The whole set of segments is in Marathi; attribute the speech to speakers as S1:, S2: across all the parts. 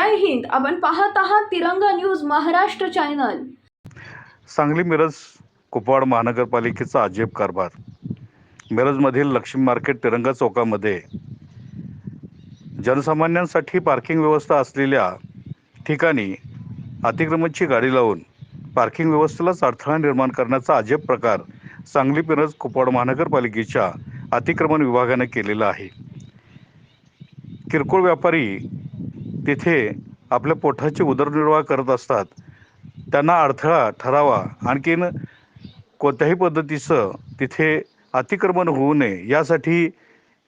S1: जय हिंद. आपण पाहत आहात तिरंगा न्यूज महाराष्ट्र चॅनल.
S2: सांगली मिरज कुपवाड महानगरपालिकेचा अजब कारभार. मिरजमधील लक्ष्मी मार्केट तिरंगा चौकामध्ये जनसामान्यांसाठी पार्किंग व्यवस्था असलेल्या ठिकाणी अतिक्रमणची गाडी लावून पार्किंग व्यवस्थेलाच अडथळा निर्माण करण्याचा अजब प्रकार सांगली मिरज कुपवाड महानगरपालिकेच्या अतिक्रमण विभागाने केलेला आहे. किरकोळ व्यापारी तिथे आपल्या पोटाची उदरनिर्वाह करत असतात. त्यांना अडथळा ठरावा आणखीन कोणत्याही पद्धतीचं तिथे अतिक्रमण होऊ नये यासाठी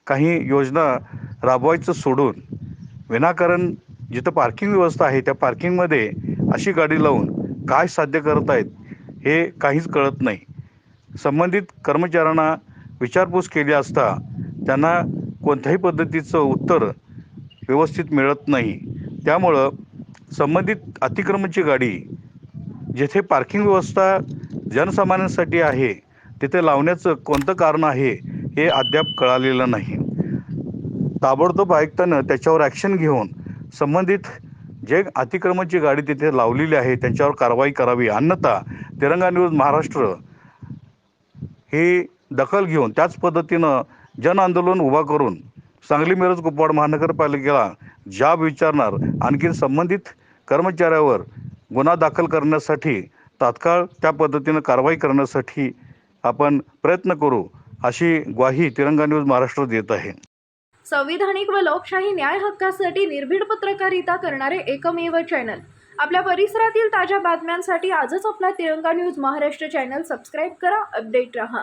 S2: काही योजना राबवायचं सोडून विनाकारण जिथं पार्किंग व्यवस्था आहे त्या पार्किंगमध्ये अशी गाडी लावून काय साध्य करत आहेत हे काहीच कळत नाही. संबंधित कर्मचाऱ्यांना विचारपूस केली असता त्यांना कोणत्याही पद्धतीचं उत्तर व्यवस्थित मिळत नाही. त्यामुळं संबंधित अतिक्रमणची गाडी जेथे पार्किंग व्यवस्था जनसामान्यांसाठी आहे तिथे लावण्याचं कोणतं कारण आहे हे अद्याप कळालेलं नाही. ताबडतोब आयुक्तानं त्याच्यावर ॲक्शन घेऊन संबंधित जे अतिक्रमणची गाडी तिथे लावलेली आहे त्यांच्यावर कारवाई करावी. अन्यथा तिरंगा न्यूज महाराष्ट्र ही दखल घेऊन त्याच पद्धतीनं जन आंदोलन उभा करून सांगली मिरज कुपवाड महानगरपालिकेला जाब विचारणार आणखी संबंधित कर्मचाऱ्यावर गुन्हा दाखल करण्यासाठी तात्काळ त्या पद्धतीनं कारवाई करण्यासाठी आपण प्रयत्न करू अशी ग्वाही तिरंगा न्यूज महाराष्ट्र देत आहे.
S1: संविधानिक व लोकशाही न्याय हक्कासाठी निर्भीड पत्रकारिता करणारे एकमेव चॅनल. आपल्या परिसरातील ताज्या बातम्यांसाठी आजच आपला Tiranga news Maharashtra channel subscribe करा अपडेट रहा.